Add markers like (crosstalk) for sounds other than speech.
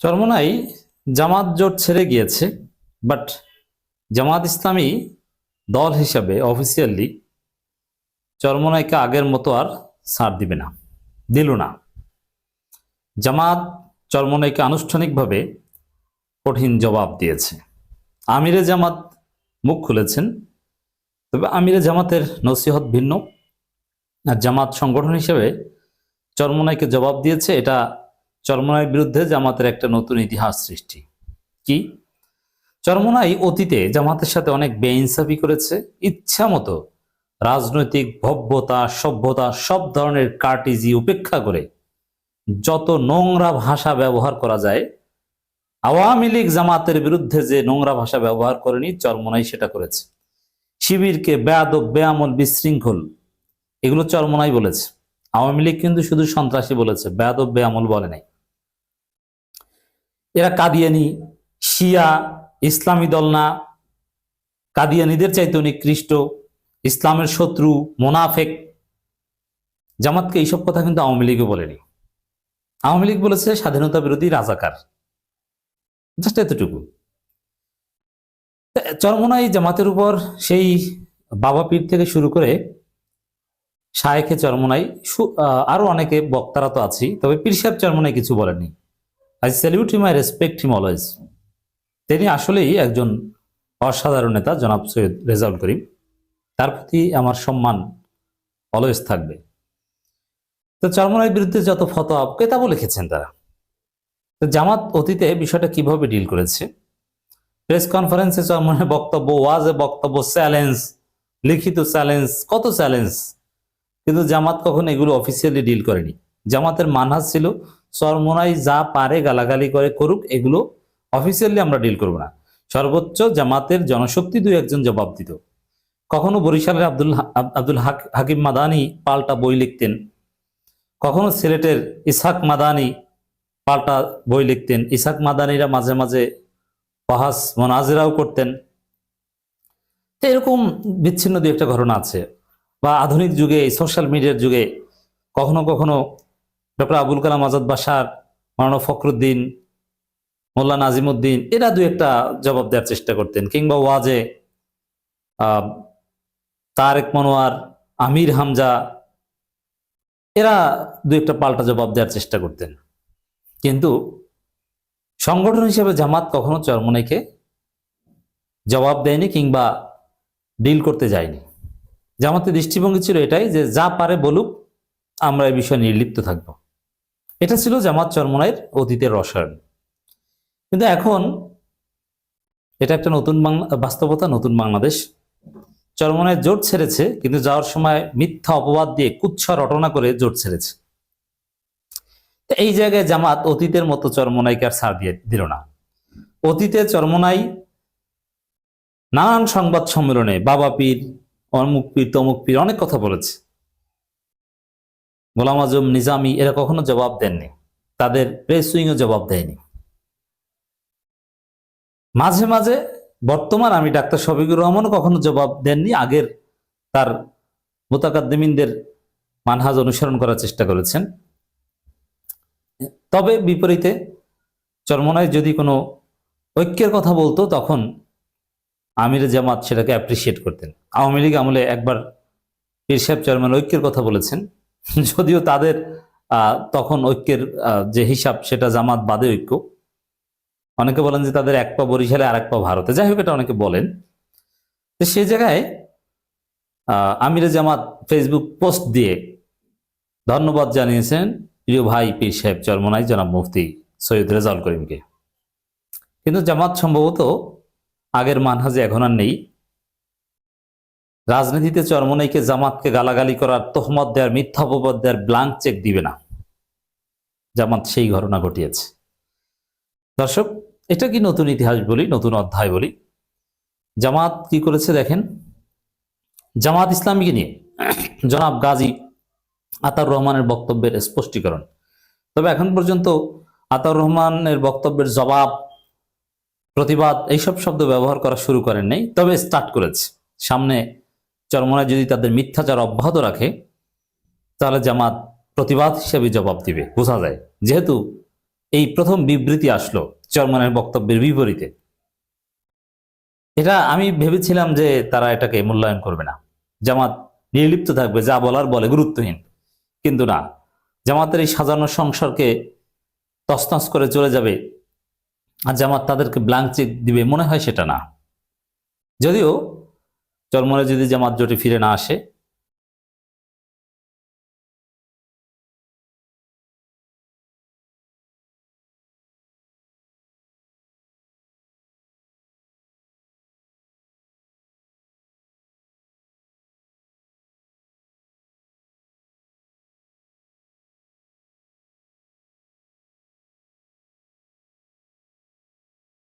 চরমনাই জামাত জোট ছেড়ে গিয়েছে বাট জামাত ইসলামী দল হিসাবে অফিসিয়ালি চরমনাইকে আগের মতো আর ছাড় দিবে না, দিল না। জামাত চরমনাইকে আনুষ্ঠানিকভাবে কঠিন জবাব দিয়েছে। আমিরে জামাত মুখ খুলেছেন, তবে আমিরে জামাতের নসিহত ভিন্ন। আর জামাত সংগঠন হিসেবে চরমনাইকে জবাব দিয়েছে, এটা চরমনাইয়ের বিরুদ্ধে জামাতের একটা নতুন ইতিহাস সৃষ্টি। কি? চরমনাই অতীতে জামাতের সাথে অনেক বেইনসাফি করেছে। ইচ্ছা মতো রাজনৈতিক ভব্যতা, সভ্যতা, সব ধরনের কার্টিজি উপেক্ষা করে যত নোংরা ভাষা ব্যবহার করা যায়, আওয়ামী লীগ জামাতের বিরুদ্ধে যে নোংরা ভাষা ব্যবহার করেনি, চরমনাই সেটা করেছে। শিবিরকে বেয়াদব বেআমল বিশৃঙ্খল, এগুলো চরমনাই বলেছে। আওয়ামী লীগ কিন্তু শুধু সন্ত্রাসী বলেছে, বেয়াদব বেআমল বলে নাই। এরা কাদিয়ানি, শিয়া, ইসলামী দল না। কাদিয়ানিদের চাইতে নিকৃষ্ট ইসলামের শত্রু, মোনাফেক। জামাতকে এইসব কথা কিন্তু আওয়ামী লীগও বলেনি। আওয়ামী লীগ বলেছে, স্বাধীনতা বিরোধী রাজাকার। জাস্ট এতটুকু। চরমনাই জামাতের উপর সেই বাবা পীর থেকে শুরু করে শায়েখে চরমনাই আরও অনেকে বক্তারা তো আছি তবে পীর সাহেব চরমনাই কিছু বলেননি। I salute him I respect him always তিনি আসলেই একজন অসাধারণ নেতা, জনাব সৈয়দ রেজাউল করিম। তার প্রতি আমার সম্মান অলওয়েজ থাকবে। তো চরমনাইয়ের বিরুদ্ধে যত ফতোয়া, কেতাবও লিখেছেন তারা। তো জামাত অতীতে বিষয়টা কীভাবে ডিল করেছে? প্রেস কনফারেন্সে চরমনের বক্তব্য, ওয়াজে বক্তব্য, চ্যালেঞ্জ, লিখিত চ্যালেঞ্জ, কত চ্যালেঞ্জ। কিন্তু জামাত কখনো এগুলো অফিসিয়ালি ডিল করেনি। জামাতের মানহাজ ছিল চরমোনাই যা পারে গালাগালি করে করুক, এগুলো অফিসিয়ালি আমরা ডিল করব না। সর্বোচ্চ জামাতের জনশক্তি দুই একজন জবাব দিত। কখনো বরিশালের আব্দুল আব্দুল হাক- হাকিম মাদানি পাল্টা বই লিখতেন। কখনো সিলেটের ইসাক মাদানি পাল্টা বই লিখতেন। ইসাক মাদানিরা মাঝে মাঝে বাহাস মোনাজেরাও করতেন। তো এরকম বিচ্ছিন্ন দু একটা ঘটনা আছে। বা আধুনিক যুগে সোশ্যাল মিডিয়ার যুগে কখনো কখনো ডক্টর আবুল কালাম আজাদ বাসার মাওলানা ফখরুদ্দিন মোল্লা নাজিমুদ্দিন, এরা দু একটা জবাব দেওয়ার চেষ্টা করতেন। কিংবা ওয়াজে তারেক মনোয়ার, আমির হামজা, এরা দু একটা পাল্টা জবাব দেওয়ার চেষ্টা করতেন। কিন্তু সংগঠন হিসেবে জামাত কখনো চরমনাইকে জবাব দেয়নি কিংবা ডিল করতে যায়নি। জামাতের দৃষ্টিভঙ্গি ছিল এটাই যে যা পারে বলুক, আমরা এই বিষয়ে নির্লিপ্ত থাকব। এটা ছিল জামাত চরমনাইয়ের অতীতের রসায়ন। কিন্তু এখন এটা একটা নতুন বাস্তবতা, নতুন বাংলাদেশ। চরমনায় জোট ছেড়েছে, কিন্তু যাওয়ার সময় মিথ্যা অপবাদ দিয়ে কুচ্ছা রটনা করে জোট ছেড়েছে। এই জায়গায় জামাত অতীতের মতো চরমনাইকে আর ছাড় দিয়ে দিল না। অতীতে চরমনাই নানান সংবাদ সম্মেলনে বাবা পীর, অমুক পীর, তমুক পীর অনেক কথা বলেছে। গোলাম আজম নিজামি এরা কখনো জবাব দেননি। তাদের প্রেস উইংও জবাব দেয়নি। মাঝে মাঝে বর্তমান আমি ডাক্তার শফিকুর রহমানও কখনো জবাব দেননি। আগের তার মোতাকাদ্দিমিনদের মানহাজ অনুসরণ করার চেষ্টা করেছেন। তবে বিপরীতে চরমনায় যদি কোনো ঐক্যের কথা বলতো, তখন আমির জামাত সেটাকে অ্যাপ্রিসিয়েট করতেন। আওয়ামী লীগ আমলে একবার পীর সাহেব চেয়ারম্যান ঐক্যের কথা বলেছেন। (laughs) যদিও তাদের তখন ঐক্যের যে হিসাব সেটা জামাত বাদে ঐক্য। অনেকে বলেন যে তাদের এক পা বরিশালে আর এক পা ভারতে। যাই হোক, এটা অনেকে বলেন। তো সে জায়গায় আমিরে জামাত ফেসবুক পোস্ট দিয়ে ধন্যবাদ জানিয়েছেন, প্রিয় ভাই পীর সাহেব চরমনাই, জনাব মুফতি সৈয়দ রেজাউল করিমকে। কিন্তু জামাত সম্ভবত আগের মানহাজে এখন আর নেই। রাজনীতিতে চরমনাইকে জামাতকে গালাগালি করার তোহমত দেওয়ার মিথ্যা অপবাদ দেওয়ার ব্লাঙ্ক চেক দিবে না। জামাত সেই ঘটনা ঘটিয়েছে। দর্শক, এটা কি নতুন ইতিহাস বলি, নতুন অধ্যায় বলি? জামাত কি করেছে দেখেন? জামাত ইসলামীকে নিয়ে (clears throat) জনাব গাজী আতার রহমানের বক্তব্যের স্পষ্টীকরণ। তবে এখন পর্যন্ত আতার রহমানের বক্তব্যের জবাব, প্রতিবাদ, এইসব শব্দ ব্যবহার করা শুরু করেন নাই, তবে স্টার্ট করেছে। সামনে চরমনায় যদি তাদের মিথ্যাচার অব্যাহত রাখে, তাহলে জামাত প্রতিবাদ হিসেবে জবাব দিবে। বোঝা যায়। যেহেতু এই প্রথম বিবৃতি আসলো চরমনের বক্তব্যের বিপরীতে। এটা আমি ভেবেছিলাম যে তারা এটাকে মূল্যায়ন করবে না। জামাত নির্লিপ্ত থাকবে, যা বলার বলে গুরুত্বহীন। কিন্তু না, জামাতের এই সাজানো সংসারকে তছনছ করে চলে যাবে আর জামাত তাদেরকে ব্ল্যাঙ্ক চেক দিবে, মনে হয় সেটা না। যদিও চরমনে যদি জামাত জোটে ফিরে না আসে